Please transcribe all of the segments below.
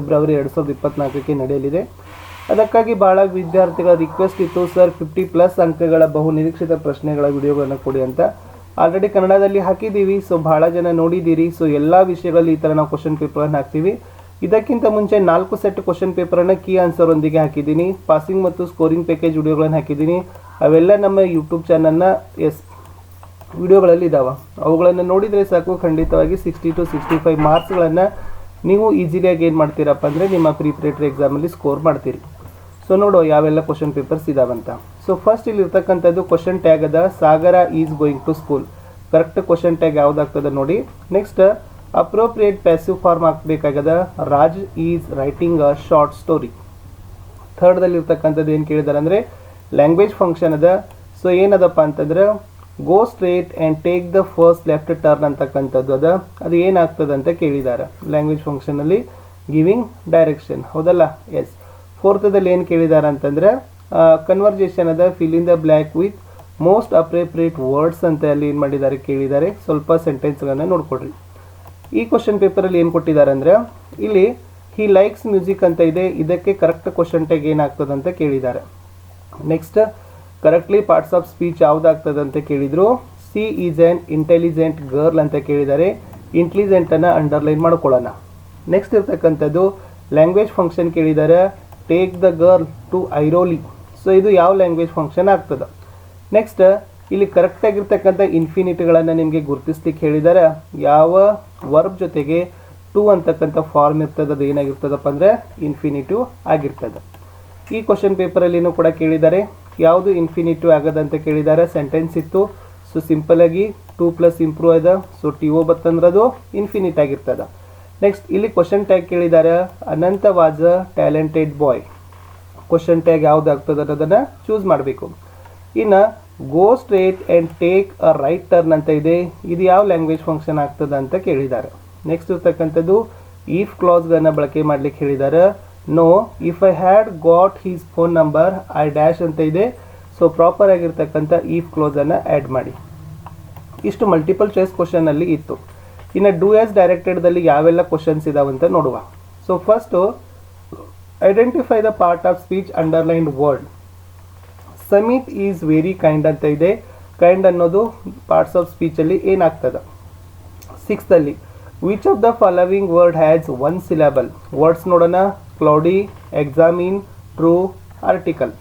February ಎರಡು ಸಾವಿರದ ಇಪ್ಪತ್ನಾಲ್ಕಕ್ಕೆ ನಡೆಯಲಿದೆ. ಅದಕ್ಕಾಗಿ ಭಾಳ ವಿದ್ಯಾರ್ಥಿಗಳ ರಿಕ್ವೆಸ್ಟ್ ಇತ್ತು ಸರ್ ಫಿಫ್ಟಿ ಪ್ಲಸ್ ಅಂಕಗಳ ಬಹು ನಿರೀಕ್ಷಿತ ಪ್ರಶ್ನೆಗಳ ವಿಡಿಯೋಗಳನ್ನು ಕೊಡಿ ಅಂತ. ಆಲ್ರೆಡಿ ಕನ್ನಡದಲ್ಲಿ ಹಾಕಿದ್ದೀವಿ ಸೊ ಭಾಳ ಜನ ನೋಡಿದ್ದೀರಿ. ಸೊ ಎಲ್ಲ ವಿಷಯಗಳಲ್ಲಿ ಈ ಥರ ನಾವು ಕ್ವಶನ್ ಪೇಪರನ್ನು ಹಾಕ್ತೀವಿ. ಇದಕ್ಕಿಂತ ಮುಂಚೆ ನಾಲ್ಕು ಸೆಟ್ ಕ್ವಶನ್ ಪೇಪರನ್ನು ಕೀ ಆನ್ಸರ್ ಒಂದಿಗೆ ಹಾಕಿದ್ದೀನಿ. ಪಾಸಿಂಗ್ ಮತ್ತು ಸ್ಕೋರಿಂಗ್ ಪ್ಯಾಕೇಜ್ ವಿಡಿಯೋಗಳನ್ನು ಹಾಕಿದ್ದೀನಿ. ಅವೆಲ್ಲ ನಮ್ಮ ಯೂಟ್ಯೂಬ್ ಚಾನಲ್ನ ಎಸ್ ವಿಡಿಯೋಗಳಲ್ಲಿ ಇದ್ದಾವೆ ಅವುಗಳನ್ನು ನೋಡಿದರೆ ಸಾಕು, ಖಂಡಿತವಾಗಿ ಸಿಕ್ಸ್ಟಿ ಟು ಸಿಕ್ಸ್ಟಿ ಫೈವ್ ಮಾರ್ಕ್ಸ್ಗಳನ್ನು ನೀವು ಈಸಿಲಿಯಾಗಿ ಏನು ಮಾಡ್ತೀರಪ್ಪ ಅಂದರೆ ನಿಮ್ಮ ಪ್ರಿಪ್ರೇಟರಿ ಎಕ್ಸಾಮಲ್ಲಿ ಸ್ಕೋರ್ ಮಾಡ್ತೀರಿ. ಸೊ ನೋಡೋ, ಯಾವೆಲ್ಲ ಕ್ವಶನ್ ಪೇಪರ್ಸ್ ಇದಾವಂತ. ಸೊ ಫಸ್ಟ್ ಇಲ್ಲಿ ಇರ್ತಕ್ಕಂಥದ್ದು ಕ್ವಶನ್ ಟ್ಯಾಗ್ ಅದ, Sagar is going to school correct question tag ಯಾವುದಾಗ್ತದೆ ನೋಡಿ. Next appropriate passive form ಹಾಕಬೇಕಾಗದ Raj is writing a short story ಥರ್ಡ್ದಲ್ಲಿ ಇರ್ತಕ್ಕಂಥದ್ದು ಏನು ಕೇಳಿದಾರೆ ಅಂದರೆ ಲ್ಯಾಂಗ್ವೇಜ್ ಫಂಕ್ಷನ್ ಅದ. ಸೊ ಏನದಪ್ಪ ಅಂತಂದ್ರೆ go straight and take the first left turn ಅಂತಕ್ಕಂಥದ್ದು. ಅದ, ಅದು ಏನಾಗ್ತದೆ ಅಂತ ಕೇಳಿದ್ದಾರೆ ಲ್ಯಾಂಗ್ವೇಜ್ ಫಂಕ್ಷನಲ್ಲಿ ಗಿವಿಂಗ್ ಡೈರೆಕ್ಷನ್ ಹೌದಲ್ಲ? ಎಸ್ ಫೋರ್ತದಲ್ಲಿ ಏನು ಕೇಳಿದ್ದಾರೆ ಅಂತಂದ್ರೆ ಕನ್ವರ್ಜೇಷನ್ ಅದ fill in the blank with most appropriate words ಅಂತ ಅಲ್ಲಿ ಏನು ಮಾಡಿದ್ದಾರೆ ಕೇಳಿದ್ದಾರೆ ಸ್ವಲ್ಪ ಸೆಂಟೆನ್ಸ್ಗಳನ್ನು ನೋಡ್ಕೊಡ್ರಿ. ಈ ಕ್ವಶನ್ ಪೇಪರಲ್ಲಿ ಏನು ಕೊಟ್ಟಿದ್ದಾರೆ ಅಂದರೆ, ಇಲ್ಲಿ ಹಿ ಲೈಕ್ಸ್ ಮ್ಯೂಸಿಕ್ ಅಂತ ಇದೆ, ಇದಕ್ಕೆ ಕರೆಕ್ಟ್ ಕ್ವಶನ್ ಟ್ಯಾಗ್ ಏನಾಗ್ತದೆ ಅಂತ ಕೇಳಿದ್ದಾರೆ next correctly parts of speech ಯಾವುದಾಗ್ತದೆ ಅಂತ ಕೇಳಿದರು? She is an intelligent girl ಅಂತ ಕೇಳಿದ್ದಾರೆ. ಇಂಟೆಲಿಜೆಂಟನ್ನು ಅಂಡರ್ಲೈನ್ ಮಾಡ್ಕೊಳ್ಳೋಣ. ನೆಕ್ಸ್ಟ್ ಇರ್ತಕ್ಕಂಥದ್ದು ಲ್ಯಾಂಗ್ವೇಜ್ ಫಂಕ್ಷನ್ ಕೇಳಿದ್ದಾರೆ. Take the girl to Airoli so ಇದು ಯಾವ ಲ್ಯಾಂಗ್ವೇಜ್ ಫಂಕ್ಷನ್ ಆಗ್ತದೆ? ನೆಕ್ಸ್ಟ್ ಇಲ್ಲಿ ಕರೆಕ್ಟಾಗಿರ್ತಕ್ಕಂಥ ಇನ್ಫಿನಿಟಿಗಳನ್ನು ನಿಮಗೆ ಗುರುತಿಸ್ಲಿಕ್ಕೆ ಹೇಳಿದ್ದಾರೆ. ಯಾವ? ವರ್ಬ್ ಜೊತೆಗೆ ಟು ಅಂತಕ್ಕಂಥ ಫಾರ್ಮ್ ಇರ್ತದೆ ಅದು ಏನಾಗಿರ್ತದಪ್ಪ ಅಂದರೆ ಇನ್ಫಿನಿಟಿವ್ ಆಗಿರ್ತದೆ. ಈ ಕ್ವಶನ್ ಪೇಪರಲ್ಲಿನೂ ಕೂಡ ಕೇಳಿದ್ದಾರೆ. ಯಾವುದು ಇನ್ಫಿನಿಟಿವ್ ಆಗದಂತ ಕೇಳಿದ್ದಾರೆ ಸೆಂಟೆನ್ಸ್ ಇತ್ತು. ಸೊ ಸಿಂಪಲ್ ಆಗಿ ಟೂ ಪ್ಲಸ್ ಇಂಪ್ರೂವ್ ಅದ ಸೊ ಟಿ ಒ ಬತ್ತಂದ್ರೆ ಅದು ಇನ್ಫಿನಿಟ್ ಆಗಿರ್ತದೆ. ನೆಕ್ಸ್ಟ್ ಇಲ್ಲಿ ಕ್ವಶನ್ ಟ್ಯಾಗ್ ಕೇಳಿದ್ದಾರೆ Ananta was a talented boy question tag ಯಾವ್ದು ಆಗ್ತದೆ ಅನ್ನೋದನ್ನು ಚೂಸ್ ಮಾಡಬೇಕು. ಇನ್ನು go straight and take a right turn ಅಂತ ಇದೆ. ಇದು ಯಾವ ಲ್ಯಾಂಗ್ವೇಜ್ ಫಂಕ್ಷನ್ ಆಗ್ತದೆ ಅಂತ ಕೇಳಿದ್ದಾರೆ ನೆಕ್ಸ್ಟ್ ಇರ್ತಕ್ಕಂಥದ್ದು ಈಫ್ ಕ್ಲಾಸ್ಗಳನ್ನು ಬಳಕೆ ಮಾಡಲಿಕ್ಕೆ ಹೇಳಿದ್ದಾರೆ no if I had got his phone number I dash ಅಂತ ಇದೆ. ಸೊ ಪ್ರಾಪರ್ ಆಗಿರ್ತಕ್ಕಂಥ ಈಫ್ ಕ್ಲೋಸನ್ನು ಆ್ಯಡ್ ಮಾಡಿ. ಇಷ್ಟು ಮಲ್ಟಿಪಲ್ ಚಾಯ್ಸ್ ಕ್ವಶನಲ್ಲಿ ಇತ್ತು. ಇನ್ನು ಡೂ ಆಸ್ ಡೈರೆಕ್ಟೆಡ್ದಲ್ಲಿ ಯಾವೆಲ್ಲ ಕ್ವಶನ್ಸ್ ಇದಾವಂತ ನೋಡುವ. So first identify the part of speech underlined word Samit is very kind ಅಂತ ಇದೆ. ಕೈಂಡ್ ಅನ್ನೋದು ಪಾರ್ಟ್ಸ್ ಆಫ್ ಸ್ಪೀಚಲ್ಲಿ ಏನಾಗ್ತದೆ? ಸಿಕ್ಸ್ತಲ್ಲಿ which of the following word has one syllable words ನೋಡೋಣ. Cloudy examine true article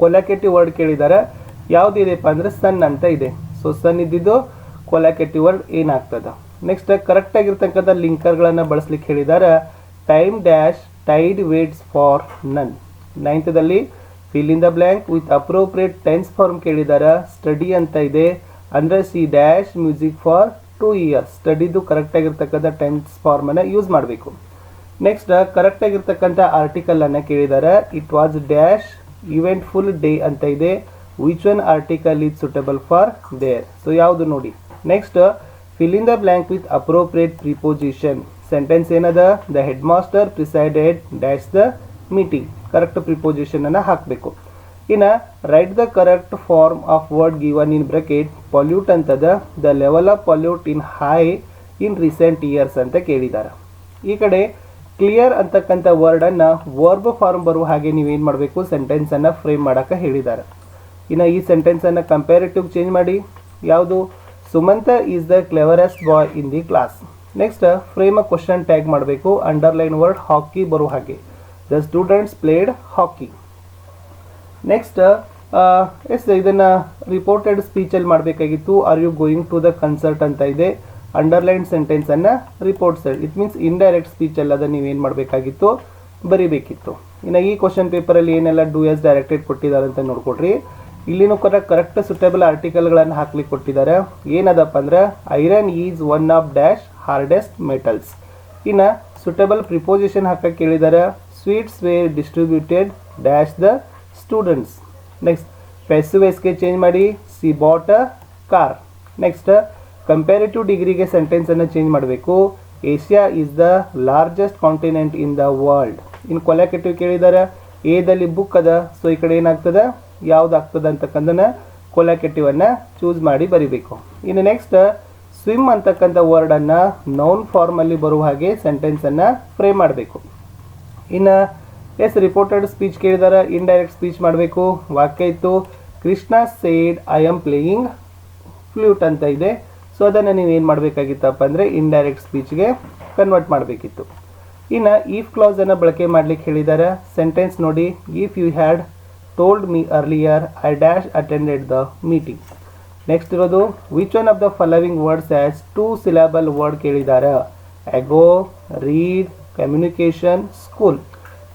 collocative word ಕೇಳಿದ್ದಾರೆ ಯಾವುದಿದೆಪ್ಪ ಅಂದರೆ sun ಅಂತ ಇದೆ. ಸೊ ಸನ್ ಇದ್ದಿದ್ದು ಕೊಲಾಕೆಟಿವ್ ವರ್ಡ್ ಏನಾಗ್ತದೆ? ನೆಕ್ಸ್ಟ್ ಕರೆಕ್ಟ್ ಆಗಿರ್ತಕ್ಕಂಥ ಲಿಂಕರ್ಗಳನ್ನು ಬಳಸ್ಲಿಕ್ಕೆ ಹೇಳಿದ್ದಾರೆ time dash tide waits for none ನೈನ್ತ್ದಲ್ಲಿ fill in the blank with appropriate tense form ಕೇಳಿದ್ದಾರೆ ಸ್ಟಡಿ ಅಂತ ಇದೆ. ಅಂದರೆ she dash music for two years ಸ್ಟಡಿದು correct ಆಗಿರ್ತಕ್ಕಂಥ ಟೆನ್ಸ್ ಫಾರ್ಮನ್ನು ಯೂಸ್ ಮಾಡಬೇಕು. ನೆಕ್ಸ್ಟ್ ಕರೆಕ್ಟ್ ಆಗಿರ್ತಕ್ಕಂಥ ಆರ್ಟಿಕಲ್ ಅನ್ನ ಕೇಳಿದ್ದಾರೆ it was dash eventful day ಅಂತ ಇದೆ. Which one article is suitable for there so ಯಾವುದು ನೋಡಿ. Next fill the blank with appropriate preposition sentence ಏನದ? The headmaster presided dash the meeting correct preposition ಅನ್ನು ಹಾಕಬೇಕು. ಇನ್ನು write the correct form of word given in bracket pollute ಅಂತದ? The level of pollute in high in recent years ಅಂತ ಕೇಳಿದ್ದಾರೆ ಈ ಕಡೆ clear ಅಂತಕ್ಕಂಥ ವರ್ಡನ್ನು ವರ್ಬ್ ಫಾರ್ಮ್ ಬರುವ ಹಾಗೆ ನೀವೇನು ಮಾಡಬೇಕು? ಸೆಂಟೆನ್ಸನ್ನು ಫ್ರೇಮ್ ಮಾಡೋಕೆ ಹೇಳಿದ್ದಾರೆ. ಇನ್ನು ಈ ಸೆಂಟೆನ್ಸನ್ನು ಕಂಪ್ಯಾರಿಟಿವ್ ಚೇಂಜ್ ಮಾಡಿ. ಯಾವುದು? Sumanta is the cleverest boy in the class next frame question tag ಮಾಡಬೇಕು. ಅಂಡರ್ಲೈನ್ ವರ್ಡ್ ಹಾಕಿ ಬರುವ ಹಾಗೆ. The students played hockey next yes, ಇದನ್ನು ರಿಪೋರ್ಟೆಡ್ ಸ್ಪೀಚಲ್ಲಿ ಮಾಡಬೇಕಾಗಿತ್ತು. Are you going to the concert ಅಂತ ಇದೆ. ಅಂಡರ್ಲೈನ್ ಸೆಂಟೆನ್ಸನ್ನು reported it means indirect ಸ್ಪೀಚಲ್ಲಿ ಅದನ್ನು ನೀವೇನು ಮಾಡಬೇಕಾಗಿತ್ತು? ಬರಿಬೇಕಿತ್ತು. ಇನ್ನು ಈ ಕ್ವಶನ್ ಪೇಪರಲ್ಲಿ ಏನೆಲ್ಲ ಡೂ ಎಸ್ ಡೈರೆಕ್ಟೆಡ್ ಕೊಟ್ಟಿದ್ದಾರೆ ಅಂತ ನೋಡ್ಕೊಡ್ರಿ ಇಲ್ಲಿನೂ ಕೂಡ ಕರೆಕ್ಟ್ ಸುಟೇಬಲ್ ಆರ್ಟಿಕಲ್ಗಳನ್ನು ಹಾಕ್ಲಿಕ್ಕೆ ಕೊಟ್ಟಿದ್ದಾರೆ. ಏನದಪ್ಪ ಅಂದ್ರೆ iron is one of dash hardest metals ಇನ್ನು ಸುಟೇಬಲ್ ಪ್ರಿಪೋಸಿಷನ್ ಹಾಕಕ್ಕೆ ಕೇಳಿದ್ದಾರೆ sweets were distributed dash the students next ಪೆಸಿವೈಸ್ಗೆ change ಮಾಡಿ she bought car next comparative ಡಿಗ್ರಿಗೆ ಸೆಂಟೆನ್ಸನ್ನು ಚೇಂಜ್ ಮಾಡಬೇಕು. Asia is the largest continent in the world ಇನ್ನು collocative ಕೇಳಿದ್ದಾರೆ ಎದಲ್ಲಿ book ಅದ ಸೊ ಈ ಕಡೆ ಏನಾಗ್ತದೆ? ಯಾವ್ದಾಗ್ತದೆ ಅಂತಕ್ಕಂಥ ಕೊಲಾಕೆಟಿವ್ ಅನ್ನ ಚೂಸ್ ಮಾಡಿ ಬರಿಬೇಕು. ಇನ್ನು ನೆಕ್ಸ್ಟ್ ಸ್ವಿಮ್ ಅಂತಕ್ಕಂಥ ವರ್ಡನ್ನು ನೌನ್ ಫಾರ್ಮಲ್ಲಿ ಬರುವ ಹಾಗೆ ಸೆಂಟೆನ್ಸನ್ನು ಫ್ರೇಮ್ ಮಾಡಬೇಕು. ಇನ್ನು ಎಸ್ ರಿಪೋರ್ಟೆಡ್ ಸ್ಪೀಚ್ ಕೇಳಿದಾರೆ ಇಂಡೈರೆಕ್ಟ್ ಸ್ಪೀಚ್ ಮಾಡಬೇಕು. ವಾಕ್ಯ ಇತ್ತು, Krishna said I am playing flute ಅಂತ ಇದೆ. ಸೊ ಅದನ್ನು ನೀವು ಏನು ಮಾಡಬೇಕಾಗಿತ್ತಪ್ಪ ಅಂದರೆ ಇಂಡೈರೆಕ್ಟ್ ಸ್ಪೀಚ್ಗೆ ಕನ್ವರ್ಟ್ ಮಾಡಬೇಕಿತ್ತು. ಇನ್ನು ಈಫ್ ಕ್ಲಾಸನ್ನು ಬಳಕೆ ಮಾಡಲಿಕ್ಕೆ ಹೇಳಿದ್ದಾರೆ ಸೆಂಟೆನ್ಸ್ ನೋಡಿ if you had told me earlier I dash attended the meeting next ಇರೋದು which one of the following words as two syllable word ಕೇಳಿದ್ದಾರೆ ego read communication school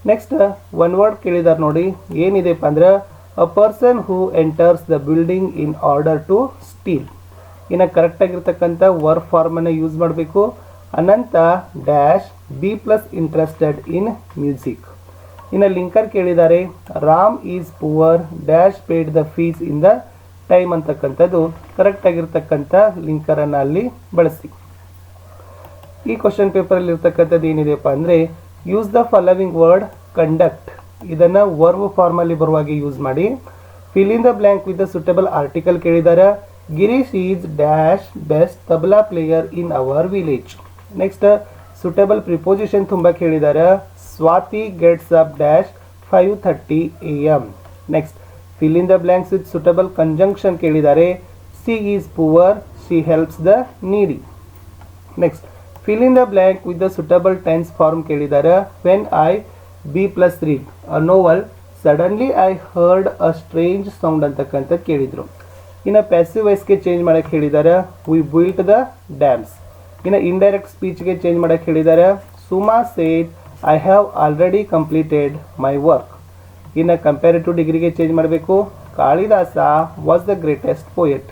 next one word ಕೇಳಿದ್ದಾರೆ ನೋಡಿ, ಏನಿದೆಪ್ಪ ಅಂದ್ರೆ a person who enters the building in order to steal ಇನ್ನು ಕರೆಕ್ಟಾಗಿರ್ತಕ್ಕಂಥ verb ಫಾರ್ಮನ್ನು use ಮಾಡಬೇಕು. Ananta dash be plus interested in music ಇನ್ನು ಲಿಂಕರ್ ಕೇಳಿದ್ದಾರೆ Ram is poor dash paid the fees in the time ಅಂತಕ್ಕಂಥದ್ದು ಕರೆಕ್ಟಾಗಿರ್ತಕ್ಕಂಥ ಲಿಂಕರನ್ನು ಅಲ್ಲಿ ಬಳಸಿ. ಈ ಕ್ವಶನ್ ಪೇಪರಲ್ಲಿ ಇರ್ತಕ್ಕಂಥದ್ದು ಏನಿದೆಪ್ಪ ಅಂದರೆ use the following word conduct ಇದನ್ನು ವರ್ವ್ ಫಾರ್ಮಲ್ಲಿ ಬರುವಾಗೆ ಯೂಸ್ ಮಾಡಿ fill in the blank with the suitable article ಕೇಳಿದ್ದಾರೆ Girish is dash best tabla player in our village next suitable preposition ತುಂಬ ಕೇಳಿದ್ದಾರೆ Swati gets up dash five thirty A M next fill in the blanks with suitable conjunction ಕೇಳಿದ್ದಾರೆ she is poor she helps the needy next fill in the blank with the suitable tense form ಕೇಳಿದ್ದಾರೆ when I be plus read a novel suddenly I heard a strange sound ಅಂತಕ್ಕಂಥದ್ದು ಕೇಳಿದರು. ಇನ್ನು passive ವಾಯ್ಸ್ಗೆ change ಮಾಡಕ್ಕೆ ಹೇಳಿದ್ದಾರೆ we built the dams ಇನ್ನು indirect ಸ್ಪೀಚ್ಗೆ change ಮಾಡಕ್ಕೆ ಹೇಳಿದ್ದಾರೆ Suma said I have already completed my work ಇನ್ನು ಕಂಪ್ಯಾರಿಟಿವ್ ಡಿಗ್ರಿಗೆ ಚೇಂಜ್ ಮಾಡಬೇಕು. Kalidasa was the greatest poet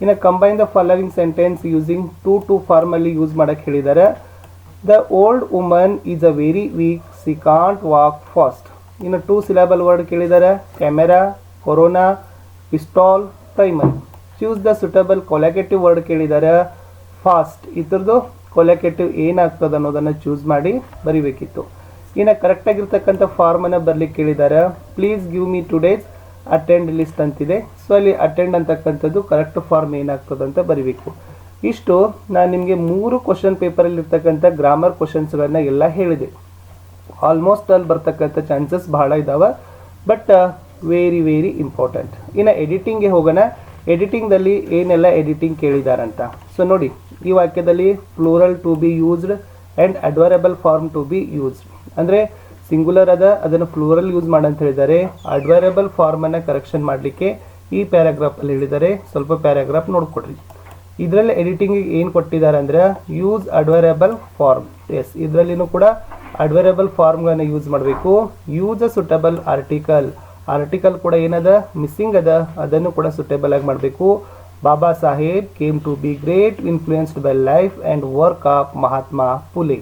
ಇನ್ನು combine the following sentence using to to ಫಾರ್ಮಲ್ಲಿ ಯೂಸ್ ಮಾಡಕ್ಕೆ ಹೇಳಿದ್ದಾರೆ the old woman is a very weak she can't walk fast ಇನ್ನು two syllable word ಕೇಳಿದ್ದಾರೆ camera corona pistol primary choose the suitable collocative word ಕೇಳಿದ್ದಾರೆ fast ಇದ್ರದ್ದು collocative ಏನಾಗ್ತದೆ ಅನ್ನೋದನ್ನು choose ಮಾಡಿ ಬರಿಬೇಕಿತ್ತು. ಇನ್ನು ಕರೆಕ್ಟಾಗಿರ್ತಕ್ಕಂಥ ಫಾರ್ಮನ್ನು ಬರ್ಲಿಕ್ಕೆ ಕೇಳಿದ್ದಾರೆ please give me today's attend list ಅಂತಿದೆ. ಸೊ ಅಲ್ಲಿ ಅಟೆಂಡ್ ಅಂತಕ್ಕಂಥದ್ದು ಕರೆಕ್ಟ್ ಫಾರ್ಮ್ ಏನಾಗ್ತದೆ ಅಂತ ಬರಿಬೇಕು. ಇಷ್ಟು ನಾನು ನಿಮಗೆ ಮೂರು ಕ್ವಶನ್ ಪೇಪರಲ್ಲಿರ್ತಕ್ಕಂಥ ಗ್ರಾಮರ್ ಕ್ವಶನ್ಸ್ಗಳನ್ನ ಎಲ್ಲ ಹೇಳಿದೆ. ಆಲ್ಮೋಸ್ಟ್ ಅಲ್ಲಿ ಬರ್ತಕ್ಕಂಥ ಚಾನ್ಸಸ್ ಬಹಳ ಇದ್ದಾವೆ ಬಟ್ ವೆರಿ ವೆರಿ ಇಂಪಾರ್ಟೆಂಟ್ ಇನ್ನು ಎಡಿಟಿಂಗ್ಗೆ ಹೋಗೋಣ. ಎಡಿಟಿಂಗ್ದಲ್ಲಿ ಏನೆಲ್ಲ ಎಡಿಟಿಂಗ್ ಕೇಳಿದಾರಂತ? ಸೊ ನೋಡಿ, ಈ ವಾಕ್ಯದಲ್ಲಿ floral to be used and adverbial form to be used ಅಂದರೆ ಸಿಂಗುಲರ್ ಅದ ಅದನ್ನು ಫ್ಲೋರಲ್ ಯೂಸ್ ಮಾಡಂತ ಹೇಳಿದ್ದಾರೆ. ಅಡ್ವರಬಲ್ ಫಾರ್ಮನ್ನು ಕರೆಕ್ಷನ್ ಮಾಡಲಿಕ್ಕೆ ಈ ಪ್ಯಾರಾಗ್ರಾಫಲ್ಲಿ ಹೇಳಿದ್ದಾರೆ. ಸ್ವಲ್ಪ ಪ್ಯಾರಾಗ್ರಾಫ್ ನೋಡಿಕೊಡ್ರಿ. ಇದರಲ್ಲಿ ಎಡಿಟಿಂಗಿಗೆ ಏನು ಕೊಟ್ಟಿದ್ದಾರೆ ಅಂದರೆ ಯೂಸ್ ಅಡ್ವರಬಲ್ ಫಾರ್ಮ್ ಎಸ್ ಇದರಲ್ಲಿನೂ ಕೂಡ ಅಡ್ವರಬಲ್ ಫಾರ್ಮ್ಗಳನ್ನು ಯೂಸ್ ಮಾಡಬೇಕು. Use a suitable article article ಕೂಡ ಏನದ? ಮಿಸ್ಸಿಂಗ್ ಅದ. ಅದನ್ನು ಕೂಡ ಸುಟೇಬಲ್ ಆಗಿ ಮಾಡಬೇಕು. Baba Saheb came to be great influenced by life and work of Mahatma Phule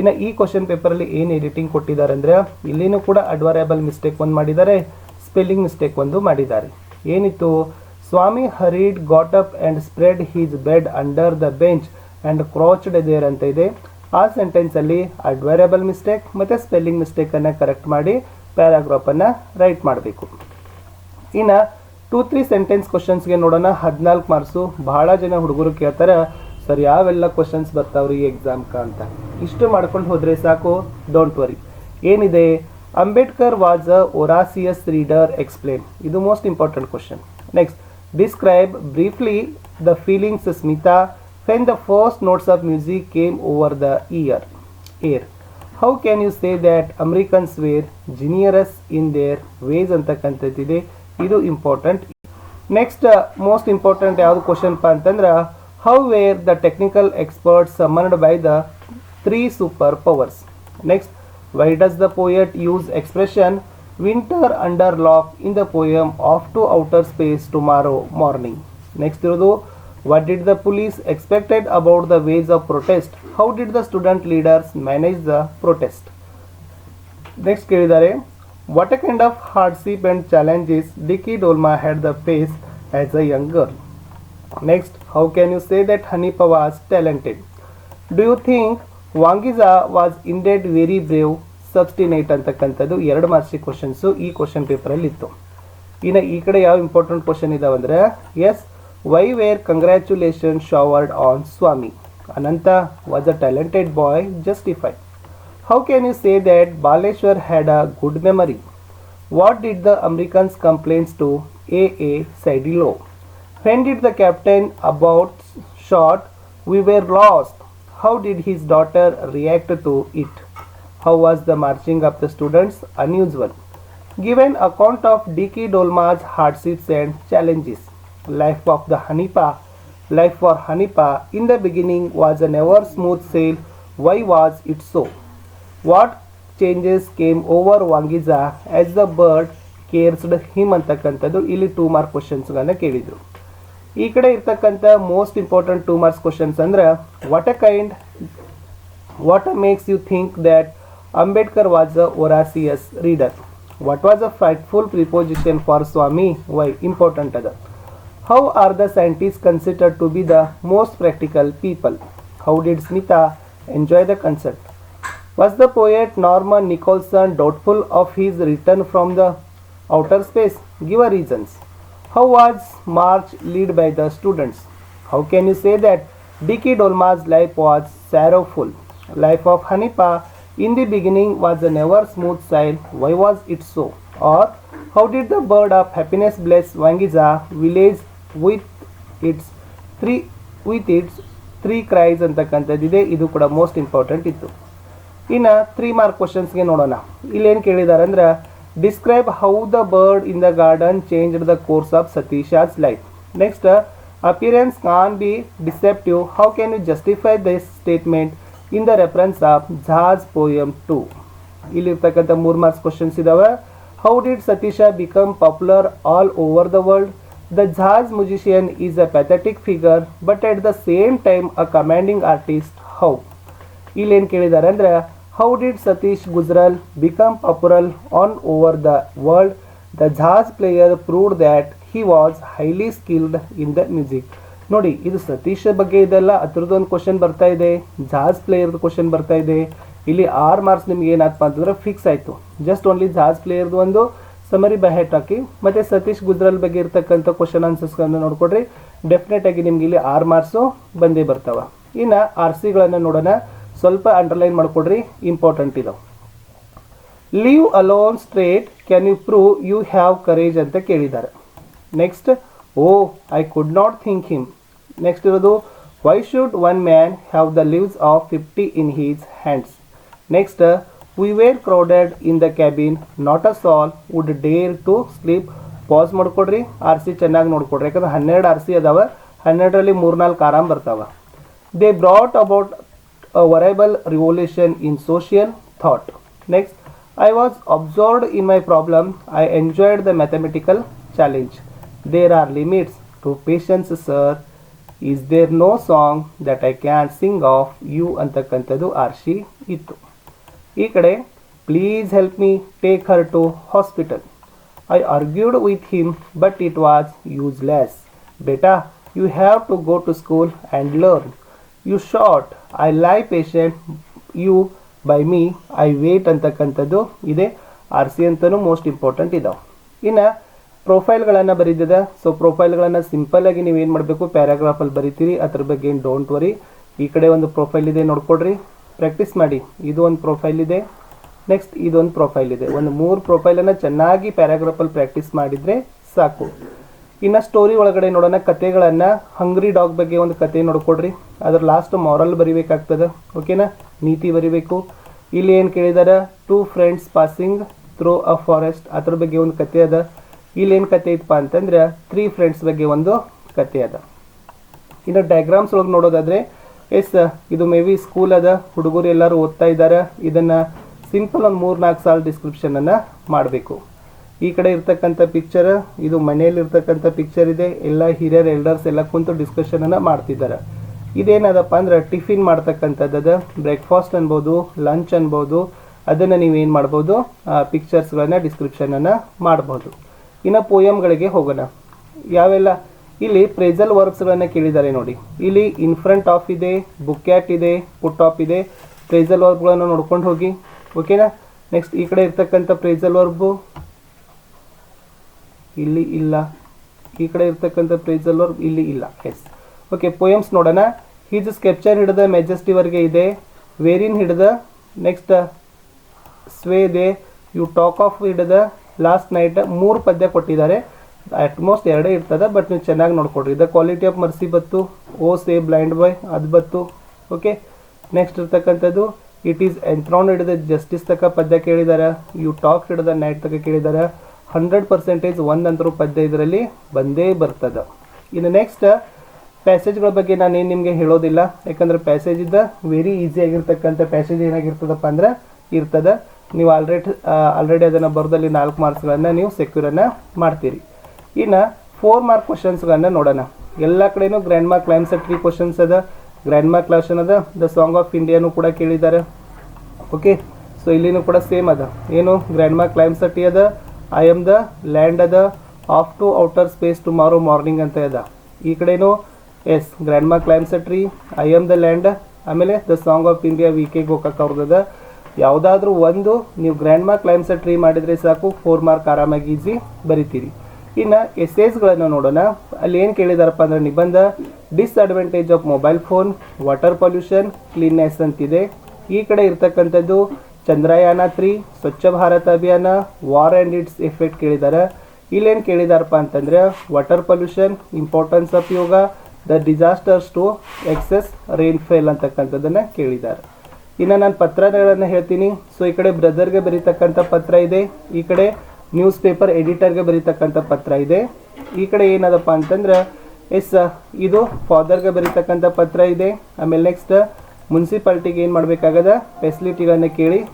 ಇನ್ನು ಈ ಕ್ವಶನ್ ಪೇಪರಲ್ಲಿ ಏನು ಎಡಿಟಿಂಗ್ ಕೊಟ್ಟಿದ್ದಾರೆ ಅಂದರೆ, ಇಲ್ಲಿನೂ ಕೂಡ ಅಡ್ವರಬಲ್ ಮಿಸ್ಟೇಕ್ ಒಂದು ಮಾಡಿದ್ದಾರೆ. ಸ್ಪೆಲ್ಲಿಂಗ್ ಮಿಸ್ಟೇಕ್ ಒಂದು ಮಾಡಿದ್ದಾರೆ. ಏನಿತ್ತು? Swami hurried got up and spread his bed under the bench and crouched there ಅಂತ ಇದೆ. ಆ ಸೆಂಟೆನ್ಸಲ್ಲಿ ಅಡ್ವರೇಬಲ್ ಮಿಸ್ಟೇಕ್ ಮತ್ತು ಸ್ಪೆಲ್ಲಿಂಗ್ ಮಿಸ್ಟೇಕನ್ನು ಕರೆಕ್ಟ್ ಮಾಡಿ ಪ್ಯಾರಾಗ್ರಾಫನ್ನು ರೈಟ್ ಮಾಡಬೇಕು. ಇನ್ನು ಟೂ ತ್ರೀ ಸೆಂಟೆನ್ಸ್ ಕ್ವಶನ್ಸ್ಗೆ ನೋಡೋಣ. ಹದಿನಾಲ್ಕು ಮಾರ್ಕ್ಸು ಭಾಳ ಜನ ಹುಡುಗರು ಕೇಳ್ತಾರೆ, ಸರ್, ಯಾವೆಲ್ಲ ಕ್ವಶನ್ಸ್ ಬರ್ತಾವ್ರಿ ಈ ಎಕ್ಸಾಮ್ಕ ಅಂತ? ಇಷ್ಟು ಮಾಡ್ಕೊಂಡು ಹೋದರೆ ಸಾಕು. ಡೋಂಟ್ ವರಿ ಏನಿದೆ? Ambedkar was a voracious reader explain ಇದು most important question next describe briefly the feelings Smita when the first notes of music came over the ear air how can you say that Americans were generous in their ways ಅಂತಕ್ಕಂಥದ್ದಿದೆ? ಇದು important next most important ಯಾವುದು ಕ್ವಶನ್ಪ ಅಂತಂದ್ರೆ how were the technical experts summoned by the three super powers next why does the poet use expression winter under lock in the poem off to outer space tomorrow morning next ಇರೋದು what did the police expected about the ways of protest how did the student leaders manage the protest next ಕೇಳಿದ್ದಾರೆ what a kind of hardship and challenges Dicky Dolma had the face as a young girl next how can you say that Hanipa was talented do you think Wangiza was indeed very brave ಸಬ್ಸ್ಟಿನೇಟ್ ಅಂತಕ್ಕಂಥದ್ದು ಎರಡು ಮಾರ್ಕ್ಸಿಗೆ questions ಈ question ಪೇಪರಲ್ಲಿ ಇತ್ತು ಇನ್ನು ಈ ಕಡೆ ಯಾವ ಇಂಪಾರ್ಟೆಂಟ್ ಕ್ವಶನ್ ಇದಾವಂದ್ರೆ ಎಸ್ Why were congratulations showered on Swami? Ananta was a talented boy, justified. How can you say that Baleshwar had a good memory? What did the Americans complain to A.A. Sadilo? When did the captain about shot? We were lost. How did his daughter react to it? How was the marching of the students? Unusual. Give an account of D.K. Dolma's hardships and challenges. Life of the Hanipa. Life for Hanipa in the beginning was a never smooth sail. Why was it so? What changes came over Wangiza as the bird caressed him ಅಂತಕ್ಕಂಥದ್ದು ಇಲ್ಲಿ two mark ಕ್ವಶನ್ಸ್ಗಳನ್ನ ಕೇಳಿದರು ಈ ಕಡೆ ಇರ್ತಕ್ಕಂಥ most important two marks questions ಅಂದ್ರೆ what a kind what makes you think that Ambedkar was a voracious reader what was a factful preposition for Swami why important ಅದ How are the scientists considered to be the most practical people? How did Smita enjoy the concert? Was the poet Norman Nicholson doubtful of his return from the outer space? Give a reasons. How was March led by the students? How can you say that Dicky Dolma's life was sorrowful? Life of Hanipa in the beginning was a never smooth sail. Why was it so? Or how did the bird of happiness bless Wangiza village with three three it's three cries ಅಂತಕ್ಕಂಥದ್ದು ಇದೆ. ಇದು ಕೂಡ most important ಇತ್ತು. ಇನ್ನು three mark ಕ್ವಶನ್ಸ್ಗೆ ನೋಡೋಣ. ಇಲ್ಲೇನು ಕೇಳಿದ್ದಾರೆ ಅಂದ್ರೆ describe how the bird in the garden change the course of Satish's life next appearance can be deceptive how can you justify this statement in the reference of jazz poem to ಇಲ್ಲಿರ್ತಕ್ಕಂಥ ಮೂರು marks questions ಇದಾವೆ. How did Satish become popular all over the world the jazz musician is a pathetic figure but at the same time a commanding artist how ಇಲ್ಲೇನು ಕೇಳಿದ್ದಾರೆ ಅಂದರೆ how did Satish Gujral become popular on over the world the jazz player proved that he was highly skilled in the music ನೋಡಿ, ಇದು ಸತೀಶ್ ಬಗ್ಗೆ ಇದೆಲ್ಲ ಒಂದು question ಬರ್ತಾ ಇದೆ. ಜಾಜ್ ಪ್ಲೇಯರ್ದು ಕ್ವಶನ್ ಬರ್ತಾ ಇದೆ. ಇಲ್ಲಿ ಆರು ಮಾರ್ಕ್ಸ್ ನಿಮ್ಗೆ ಏನಾಗ್ತಪ್ಪ ಅಂತಂದ್ರೆ ಫಿಕ್ಸ್ ಆಯಿತು. ಜಸ್ಟ್ ಓನ್ಲಿ ಜಾಜ್ ಪ್ಲೇಯರ್ದು ಒಂದು ಸಮರಿ ಬಹೆಟ್ ಹಾಕಿ, ಮತ್ತು ಸತೀಶ್ ಗುದ್ರಲ್ ಬಗ್ಗೆ ಇರ್ತಕ್ಕಂಥ ಕ್ವಶನ್ ಆನ್ಸರ್ಸ್ಗಳನ್ನ ನೋಡ್ಕೊಡ್ರಿ. ಡೆಫಿನೆಟ್ ಆಗಿ ನಿಮ್ಗೆ ಇಲ್ಲಿ ಆರು ಮಾರ್ಕ್ಸು ಬಂದೇ ಬರ್ತಾವ. ಇನ್ನು ಆರ್ ಸಿಗಳನ್ನು ನೋಡೋಣ. ಸ್ವಲ್ಪ ಅಂಡರ್ಲೈನ್ ಮಾಡ್ಕೊಡ್ರಿ ಇಂಪಾರ್ಟೆಂಟ್ ಇದು. Leave alone straight can you prove you have courage ಅಂತ ಕೇಳಿದ್ದಾರೆ. Next oh I could not think him next ಇರೋದು why should one man have the leaves of fifty in his hands next we were crowded in the cabin. Not a soul would dare to sleep. Pass ಮಾಡ್ಕೊಡ್ರಿ R C ಚೆನ್ನಾಗಿ ನೋಡ್ಕೊಡ್ರಿ ಯಾಕಂದ್ರೆ ಹನ್ನೆರಡು R C ಅದಾವ ಹನ್ನೆರಡರಲ್ಲಿ ಮೂರ್ನಾಲ್ಕು ಆರಾಮ್ ಬರ್ತಾವೆ they brought about variable revolution in social thought. Next, I was absorbed in my problem. I enjoyed the mathematical challenge. There are limits to patience, sir. Is there no song that I can't sing of you ಅಂತಕ್ಕಂಥದ್ದು ಆರ್ಷಿ ಇತ್ತು ಈ ಕಡೆ please help me take her to hospital I argued with him but it was useless Beta you have to go to school and learn you short I lie patient you bye me I wait ಅಂತಕ್ಕಂಥದ್ದು ಇದೆ. R C ಅಂತಲೂ most important ಇದಾವೆ. ಇನ್ನು ಪ್ರೊಫೈಲ್ಗಳನ್ನು ಬರೀದಿದೆ. So ಪ್ರೊಫೈಲ್ಗಳನ್ನು ಸಿಂಪಲ್ಲಾಗಿ ನೀವು ಏನು ಮಾಡಬೇಕು? ಪ್ಯಾರಾಗ್ರಾಫಲ್ಲಿ ಬರಿತೀರಿ. ಅದ್ರ ಬಗ್ಗೆ ಏನು ಡೋಂಟ್ ವರಿ ಈ ಕಡೆ ಒಂದು ಪ್ರೊಫೈಲ್ ಇದೆ, ನೋಡ್ಕೊಡ್ರಿ. ಪ್ರಾಕ್ಟೀಸ್ ಮಾಡಿ. ಇದು ಒಂದು ಪ್ರೊಫೈಲ್ ಇದೆ. ನೆಕ್ಸ್ಟ್ ಇದೊಂದು ಪ್ರೊಫೈಲ್ ಇದೆ. ಒಂದು ಮೂರು ಪ್ರೊಫೈಲನ್ನು ಚೆನ್ನಾಗಿ ಪ್ಯಾರಾಗ್ರಾಫಲ್ಲಿ ಪ್ರಾಕ್ಟೀಸ್ ಮಾಡಿದರೆ ಸಾಕು. ಇನ್ನು ಸ್ಟೋರಿ ಒಳಗಡೆ ನೋಡೋಣ ಕತೆಗಳನ್ನು ಹಂಗ್ರಿ ಡಾಗ್ ಬಗ್ಗೆ ಒಂದು ಕತೆ ನೋಡ್ಕೊಡ್ರಿ. ಅದ್ರ ಲಾಸ್ಟ್ ಮಾರಲ್ ಬರಿಬೇಕಾಗ್ತದೆ. ಓಕೆನಾ ನೀತಿ ಬರಿಬೇಕು. ಇಲ್ಲಿ ಏನು ಕೇಳಿದಾರೆ? Two friends passing through a forest ಅದ್ರ ಬಗ್ಗೆ ಒಂದು ಕತೆ ಅದ. ಇಲ್ಲಿ ಏನು ಕತೆ ಐತಪ್ಪ ಅಂತಂದ್ರೆ ತ್ರೀ ಫ್ರೆಂಡ್ಸ್ ಬಗ್ಗೆ ಒಂದು ಕತೆ ಅದ. ಇನ್ನು ಡಯಾಗ್ರಾಮ್ಸ್ ಒಳಗೆ ನೋಡೋದಾದ್ರೆ ಎಸ್ ಇದು ಮೇ ಬಿ ಸ್ಕೂಲ್ ಅದ, ಹುಡುಗರು ಎಲ್ಲರೂ ಓದ್ತಾ ಇದ್ದಾರೆ. ಇದನ್ನು ಸಿಂಪಲ್ ಒಂದು ಮೂರು ನಾಲ್ಕು ಸಾಲ ಡಿಸ್ಕ್ರಿಪ್ಷನನ್ನು ಮಾಡಬೇಕು. ಈ ಕಡೆ ಇರ್ತಕ್ಕಂಥ ಪಿಕ್ಚರ್ ಇದು ಮನೆಯಲ್ಲಿ ಇರ್ತಕ್ಕಂಥ ಪಿಕ್ಚರ್ ಇದೆ. ಎಲ್ಲ ಹಿರಿಯರ್ ಎಲ್ಡರ್ಸ್ ಎಲ್ಲ ಕುಂತು ಡಿಸ್ಕಷನನ್ನು ಮಾಡ್ತಿದ್ದಾರೆ. ಇದೇನದಪ್ಪ ಅಂದ್ರೆ ಟಿಫಿನ್ ಮಾಡ್ತಕ್ಕಂಥದ್ದು ಬ್ರೇಕ್ಫಾಸ್ಟ್ ಅನ್ಬೋದು ಲಂಚ್ ಅನ್ಬೋದು, ಅದನ್ನು ನೀವೇನು ಮಾಡ್ಬೋದು? ಪಿಕ್ಚರ್ಸ್ಗಳನ್ನ ಡಿಸ್ಕ್ರಿಪ್ಷನನ್ನು ಮಾಡ್ಬೋದು. ಇನ್ನು ಪೋಯಮ್ಗಳಿಗೆ ಹೋಗೋಣ. ಯಾವೆಲ್ಲ ಇಲ್ಲಿ ಪ್ರೇಸಲ್ ವರ್ಬ್ಸ್ಗಳನ್ನ ಕೇಳಿದ್ದಾರೆ ನೋಡಿ. ಇಲ್ಲಿ ಇನ್ ಫ್ರಂಟ್ ಆಫ್ ಇದೆ ಬುಕ್ ಕ್ಯಾಟ್ ಇದೆ ಪುಟ್ ಆಫ್ ಇದೆ. ಪ್ರೇಸಲ್ ವರ್ಬ್ಗಳನ್ನು ನೋಡ್ಕೊಂಡು ಹೋಗಿ. ಓಕೆನಾ ನೆಕ್ಸ್ಟ್ ಈ ಕಡೆ ಇರ್ತಕ್ಕಂಥ ಪ್ರೇಸಲ್ ವರ್ಬು ಇಲ್ಲಿ ಇಲ್ಲ. ಈ ಕಡೆ ಇರ್ತಕ್ಕಂಥ ಪ್ರೇಸಲ್ ವರ್ಬ್ ಇಲ್ಲಿ ಇಲ್ಲ. ಎಸ್ ಓಕೆ ಪೋಯಮ್ಸ್ ನೋಡೋಣ. ಹೀಸ್ ಸ್ಕೆಪ್ಚರ್ ಹಿಡಿದ ಮೆಜೆಸ್ಟಿವರೆಗೆ ಇದೆ. ವೇರಿನ್ ಹಿಡಿದ? ನೆಕ್ಸ್ಟ್ ಸ್ವೇ ಇದೆ. ಯು ಟಾಕ್ ಆಫ್ ಹಿಡಿದ? ಲಾಸ್ಟ್ ನೈಟ್ ಮೂರು ಪದ್ಯ ಕೊಟ್ಟಿದ್ದಾರೆ. ಅಟ್ಮೋಸ್ಟ್ ಎರಡೇ ಇರ್ತದೆ ಬಟ್ ನೀವು ಚೆನ್ನಾಗಿ ನೋಡ್ಕೊಡ್ರಿ ದ ಕ್ವಾಲಿಟಿ ಆಫ್ ಮರ್ಸಿ ಬತ್ತು ಓ ಸೇ ಬ್ಲೈಂಡ್ ಬಾಯ್ ಅದು ಬತ್ತು ಓಕೆ ನೆಕ್ಸ್ಟ್ ಇರ್ತಕ್ಕಂಥದ್ದು ಇಟ್ ಈಸ್ ಎಂಥ್ರಾನ್ ಹಿಡಿದ ಜಸ್ಟಿಸ್ ತಕ್ಕ ಪದ್ಯ ಕೇಳಿದ್ದಾರೆ ಯು ಟಾಕ್ ಹಿಡಿದ ನೈಟ್ ತಕ್ಕ ಕೇಳಿದ್ದಾರೆ ಹಂಡ್ರೆಡ್ ಪರ್ಸೆಂಟೇಜ್ ಒಂದಂತರೂ ಪದ್ಯ ಇದರಲ್ಲಿ ಬಂದೇ ಬರ್ತದೆ. ಇನ್ನು ನೆಕ್ಸ್ಟ್ ಪ್ಯಾಸೇಜ್ಗಳ ಬಗ್ಗೆ ನಾನೇನು ನಿಮಗೆ ಹೇಳೋದಿಲ್ಲ, ಯಾಕಂದ್ರೆ ಪ್ಯಾಸೇಜ್ ಇದ್ದ ವೆರಿ ಈಸಿ ಆಗಿರ್ತಕ್ಕಂಥ ಪ್ಯಾಸೇಜ್ ಏನಾಗಿರ್ತದಪ್ಪ ಅಂದ್ರೆ ಇರ್ತದೆ. ನೀವು ಆಲ್ರೆಡಿ ಆಲ್ರೆಡಿ ಅದನ್ನು ಬರೋದಲ್ಲಿ ನಾಲ್ಕು ಮಾರ್ಕ್ಸ್ಗಳನ್ನು ನೀವು ಸೆಕ್ಯೂರನ್ನು ಮಾಡ್ತೀರಿ. ಇನ್ನು ಫೋರ್ ಮಾರ್ಕ್ ಕ್ವಶನ್ಸ್ಗಳನ್ನ ನೋಡೋಣ. ಎಲ್ಲ ಕಡೆಯೂ grand mark climbs three questions ಅದ. ಗ್ರ್ಯಾಂಡ್ ಮಾರ್ಕ್ ಕ್ಲಾಶನ್ ಅದ ದ ಸಾಂಗ್ ಆಫ್ ಇಂಡಿಯಾನು ಕೂಡ ಕೇಳಿದ್ದಾರೆ. ಓಕೆ ಸೊ ಇಲ್ಲಿನೂ ಕೂಡ ಸೇಮ್ ಅದ. ಏನು? ಗ್ರ್ಯಾಂಡ್ ಮಾರ್ಕ್ ಕ್ಲೈಮ್ ಟಿ ಅದ. ಐ ಆಮ್ ದ ಲ್ಯಾಂಡ್ ಅದ. Off to outer space tomorrow morning ಅಂತ ಅದ. ಈ ಕಡೆನೂ S grand mark climbs tree I am the land ಆಮೇಲೆ the song of India V K Gokak ಅವ್ರದ್ದು ಯಾವುದಾದ್ರೂ ಒಂದು ನೀವು ಗ್ರ್ಯಾಂಡ್ ಮಾರ್ಕ್ ಕ್ಲೈಮ್ಸ್ ಟ್ರೀ ಮಾಡಿದರೆ ಸಾಕು ಫೋರ್ ಮಾರ್ಕ್ ಆರಾಮಾಗಿ ಈಸಿ ಬರಿತೀರಿ. ಇನ್ನು ಎಸ್ಸೇಸ್ಗಳನ್ನು ನೋಡೋಣ. ಅಲ್ಲಿ ಏನು ಕೇಳಿದಾರಪ್ಪ ಅಂದ್ರೆ ನಿಬಂಧ disadvantage of mobile phone water pollution cleanness ಅಂತಿದೆ. ಈ ಕಡೆ ಇರ್ತಕ್ಕಂಥದ್ದು ಚಂದ್ರಯಾನ ತ್ರೀ ಸ್ವಚ್ಛ ಭಾರತ ಅಭಿಯಾನ ವಾರ್ ಆ್ಯಂಡ್ ಇಟ್ಸ್ ಎಫೆಕ್ಟ್ ಕೇಳಿದ್ದಾರೆ ಇಲ್ಲೇನು ಕೇಳಿದಾರಪ್ಪ ಅಂತಂದ್ರೆ water pollution importance of yoga the disasters to excess rainfall ಅಂತಕ್ಕಂಥದ್ದನ್ನು ಕೇಳಿದ್ದಾರೆ ಇನ್ನು ನಾನು ಪತ್ರಗಳನ್ನು ಹೇಳ್ತೀನಿ. ಸೊ ಈ ಕಡೆ ಬ್ರದರ್ಗೆ ಬರೀತಕ್ಕಂಥ ಪತ್ರ ಇದೆ. ಈ ಕಡೆ ನ್ಯೂಸ್ ಪೇಪರ್ ಎಡಿಟರ್ಗೆ ಬರೀತಕ್ಕಂಥ ಪತ್ರ ಇದೆ. ಈ ಕಡೆ ಏನದಪ್ಪ ಅಂತಂದ್ರೆ, ಎಸ್, ಇದು ಫಾದರ್ಗೆ ಬರೀತಕ್ಕಂಥ ಪತ್ರ ಇದೆ. ಆಮೇಲೆ ನೆಕ್ಸ್ಟ್ ಮುನ್ಸಿಪಾಲ್ಟಿಗೆ ಏನು ಮಾಡಬೇಕಾಗದ? ಫೆಸಿಲಿಟಿಗಳನ್ನು ಕೇಳಿ